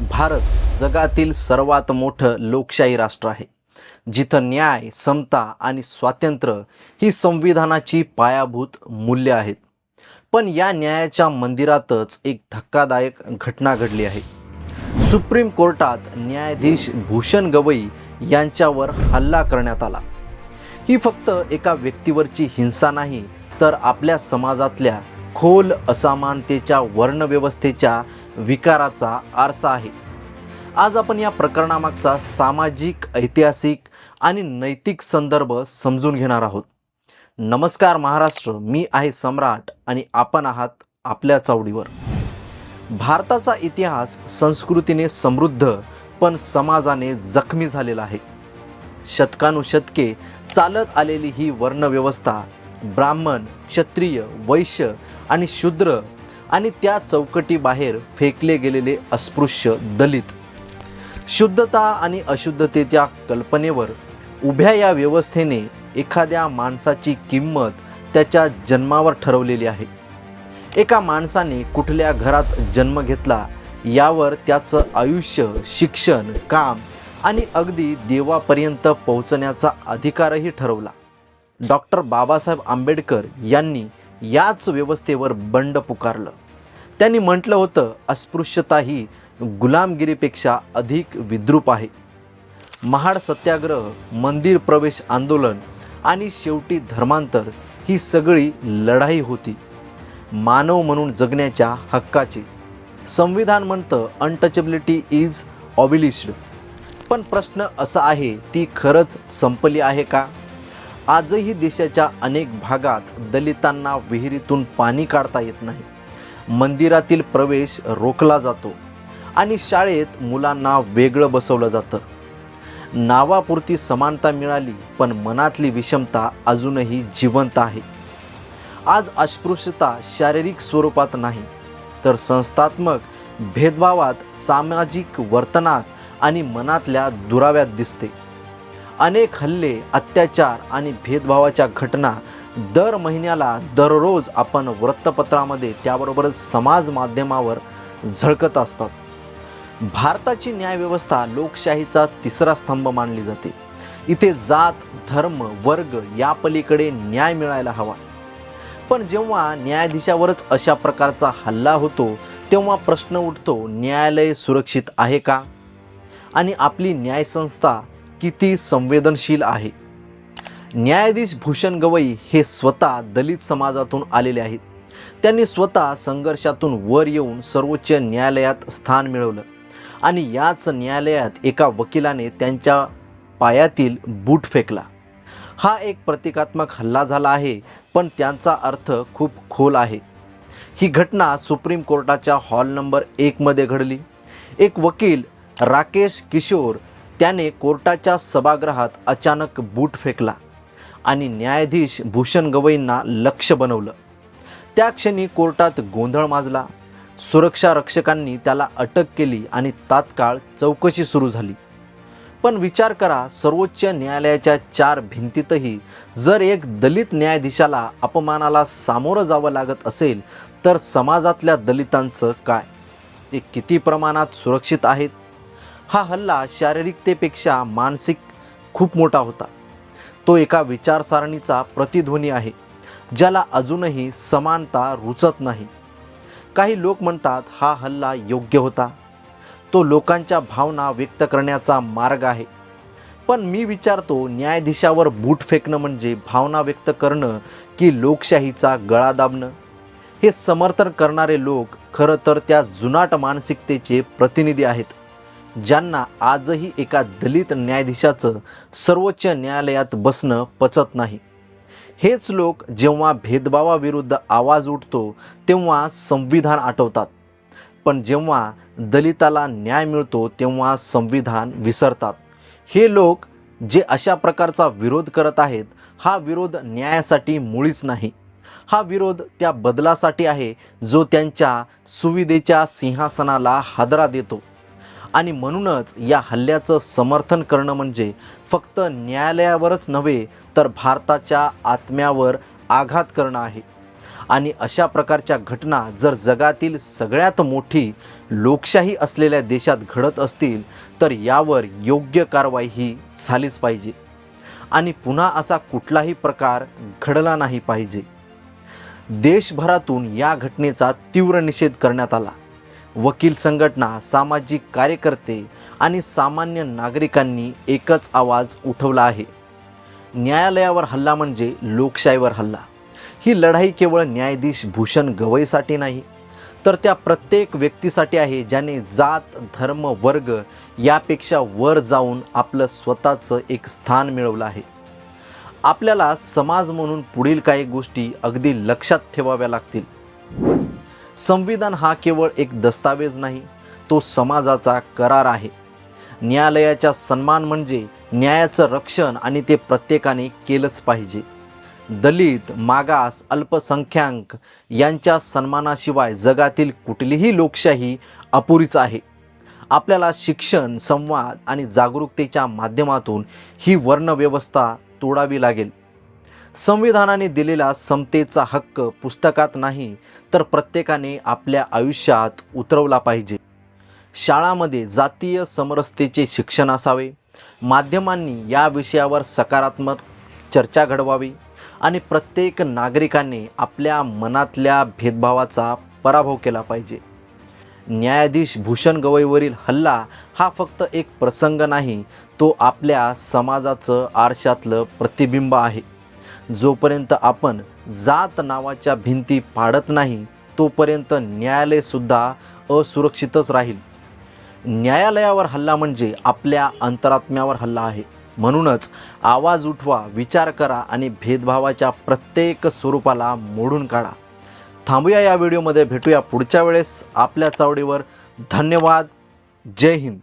भारत जगातील सर्वात मोठं लोकशाही राष्ट्र आहे. जिथं न्याय समता आणि स्वातंत्र्य ही संविधानाची पायाभूत मूल्य आहेत. पण या न्यायाच्या मंदिरातच एक धक्कादायक घटना घडली आहे. सुप्रीम कोर्टात न्यायाधीश भूषण गवई यांच्यावर हल्ला करण्यात आला. ही फक्त एका व्यक्तीवरची हिंसा नाही तर आपल्या समाजातल्या खोल असमानतेच्या वर्णव्यवस्थेच्या विकाराचा आरसा आहे. आज आपण या प्रकरणामागचा सामाजिक ऐतिहासिक आणि नैतिक संदर्भ समजून घेणार आहोत. नमस्कार महाराष्ट्र मी आहे सम्राट आणि आपण आहात आपल्या चावडीवर. भारताचा इतिहास संस्कृतीने समृद्ध पण समाजाने जखमी झालेला आहे. शतकानुशतके चालत आलेली ही वर्णव्यवस्था ब्राह्मण क्षत्रिय वैश्य आणि शूद्र आणि त्या चौकटीबाहेर फेकले गेलेले अस्पृश्य दलित. शुद्धता आणि अशुद्धतेच्या कल्पनेवर उभ्या या व्यवस्थेने एखाद्या माणसाची किंमत त्याच्या जन्मावर ठरवलेली आहे. एका माणसाने कुठल्या घरात जन्म घेतला यावर त्याचं आयुष्य शिक्षण काम आणि अगदी देवापर्यंत पोहोचण्याचा अधिकारही ठरवला. डॉक्टर बाबासाहेब आंबेडकर यांनी याच व्यवस्थेवर बंड पुकारलं. त्यांनी म्हटलं होतं अस्पृश्यता ही गुलामगिरीपेक्षा अधिक विद्रूप आहे. महाड सत्याग्रह मंदिर प्रवेश आंदोलन आणि शेवटी धर्मांतर ही सगळी लढाई होती. मानव म्हणून जगण्याच्या हक्काची. संविधान म्हणतं अनटचेबिलिटी इज ऑबिलिश्ड पण प्रश्न असा आहे ती खरंच संपली आहे का? आजही देशाच्या अनेक भागात दलितांना विहिरीतून पाणी काढता येत नाही. मंदिरातील प्रवेश रोखला जातो आणि शाळेत मुलांना वेगळं बसवलं जातं. नावापुरती समानता मिळाली पण मनातली विषमता अजूनही जिवंत आहे. आज अस्पृश्यता शारीरिक स्वरूपात नाही तर संस्थात्मक भेदभावात सामाजिक वर्तनात आणि मनातल्या दुराव्यात दिसते. अनेक हल्ले अत्याचार आणि भेदभावाच्या घटना दर महिन्याला दररोज आपण वृत्तपत्रामध्ये त्याबरोबरच समाज माध्यमावर झळकत असतात. भारताची न्यायव्यवस्था लोकशाहीचा तिसरा स्तंभ मानली जाते. इथे जात धर्म वर्ग या पलीकडे न्याय मिळायला हवा. पण जेव्हा न्यायाधीशावरच अशा प्रकारचा हल्ला होतो तेव्हा प्रश्न उठतो न्यायालय सुरक्षित आहे का? आणि आपली न्यायसंस्था किती संवेदनशील आहे. न्यायाधीश भूषण गवई हे स्वतः दलित समाजातून आलेले आहेत. त्यांनी स्वतः संघर्षातून वर येऊन सर्वोच्च न्यायालयात स्थान मिळवलं. आणि याच न्यायालयात एका वकिलाने त्यांच्या पायातील बूट फेकला. हा एक प्रतिकात्मक हल्ला झाला आहे पण त्यांचा अर्थ खूप खोल आहे. ही घटना सुप्रीम कोर्टाच्या हॉल नंबर एकमध्ये घडली. एक वकील राकेश किशोर त्याने कोर्टाच्या सभागृहात अचानक बूट फेकला आणि न्यायाधीश भूषण गवईंना लक्ष बनवलं. त्या क्षणी कोर्टात गोंधळ माजला. सुरक्षा रक्षकांनी त्याला अटक केली आणि तात्काळ चौकशी सुरू झाली. पण विचार करा सर्वोच्च न्यायालयाच्या चार भिंतीतही जर एक दलित न्यायाधीशाला अपमानाला सामोरं जावं लागत असेल तर समाजातल्या दलितांचं काय? ते किती प्रमाणात सुरक्षित आहेत? हा हल्ला शारीरिकतेपेक्षा मानसिक खूप मोठा होता. तो एका विचारसारणीचा प्रतिध्वनी आहे ज्याला अजूनही समानता रुचत नाही. काही लोक म्हणतात हा हल्ला योग्य होता. तो लोकांच्या भावना व्यक्त करण्याचा मार्ग आहे. पण मी विचारतो न्यायाधीशावर बूट फेकणं म्हणजे भावना व्यक्त करणं की लोकशाहीचा गळा दाबणं? हे समर्थन करणारे लोक खरं तर त्या जुनाट मानसिकतेचे प्रतिनिधी आहेत. ज्यांना आजही एका दलित न्यायाधीशाचं सर्वोच्च न्यायालयात बसणं पचत नाही. हेच लोक जेव्हा भेदभावाविरुद्ध आवाज उठतो तेव्हा संविधान आठवतात. पण जेव्हा दलिताला न्याय मिळतो तेव्हा संविधान विसरतात. हे लोक जे अशा प्रकारचा विरोध करत आहेत हा विरोध न्यायासाठी मुळीच नाही. हा विरोध त्या बदलासाठी आहे जो त्यांच्या सुविधेच्या सिंहासनाला हादरा देतो. आणि म्हणूनच या हल्ल्याचं समर्थन करणं म्हणजे फक्त न्यायालयावरच नव्हे तर भारताच्या आत्म्यावर आघात करणं आहे. आणि अशा प्रकारच्या घटना जर जगातील सगळ्यात मोठी लोकशाही असलेल्या देशात घडत असतील तर यावर योग्य कारवाई ही झालीच पाहिजे. आणि पुन्हा असा कुठलाही प्रकार घडला नाही पाहिजे. देशभरातून या घटनेचा तीव्र निषेध करण्यात आला. वकील संघटना सामाजिक कार्यकर्ते आणि सामान्य नागरिकांनी एकच आवाज उठवला आहे. न्यायालयावर हल्ला म्हणजे लोकशाहीवर हल्ला. ही लढाई केवळ न्यायाधीश भूषण गवईसाठी नाही तर त्या प्रत्येक व्यक्तीसाठी आहे ज्याने जात धर्म वर्ग यापेक्षा वर जाऊन आपलं स्वतःचं एक स्थान मिळवलं आहे. आपल्याला समाज म्हणून पुढील काही गोष्टी अगदी लक्षात ठेवाव्या लागतील. संविधान हा केवळ एक दस्तावेज नाही तो समाजाचा करार आहे. न्यायालयाचा सन्मान म्हणजे न्यायाचं रक्षण आणि ते प्रत्येकाने केलंच पाहिजे. दलित मागास अल्पसंख्याक यांच्या सन्मानाशिवाय जगातील कुठलीही लोकशाही अपुरीच आहे. आपल्याला शिक्षण संवाद आणि जागरूकतेच्या माध्यमातून ही वर्णव्यवस्था तोडावी लागेल. संविधानाने दिलेला समतेचा हक्क पुस्तकात नाही तर प्रत्येकाने आपल्या आयुष्यात उतरवला पाहिजे. शाळामध्ये जातीय समरसतेचे शिक्षण असावे माध्यमांनी या विषयावर सकारात्मक चर्चा घडवावी आणि प्रत्येक नागरिकाने आपल्या मनातल्या भेदभावाचा पराभव केला पाहिजे. न्यायाधीश भूषण गवईवरील हल्ला हा फक्त एक प्रसंग नाही तो आपल्या समाजाचं आरशातलं प्रतिबिंब आहे. जोपर्यंत आपण जात नावाच्या भिंती पाडत नाही तोपर्यंत न्यायालयसुद्धा असुरक्षितच राहील. न्यायालयावर हल्ला म्हणजे आपल्या अंतरात्म्यावर हल्ला आहे. म्हणूनच आवाज उठवा विचार करा आणि भेदभावाच्या प्रत्येक स्वरूपाला मोडून काढा. थांबूया या व्हिडिओमध्ये भेटूया पुढच्या वेळेस आपल्या चावडीवर. धन्यवाद. जय हिंद.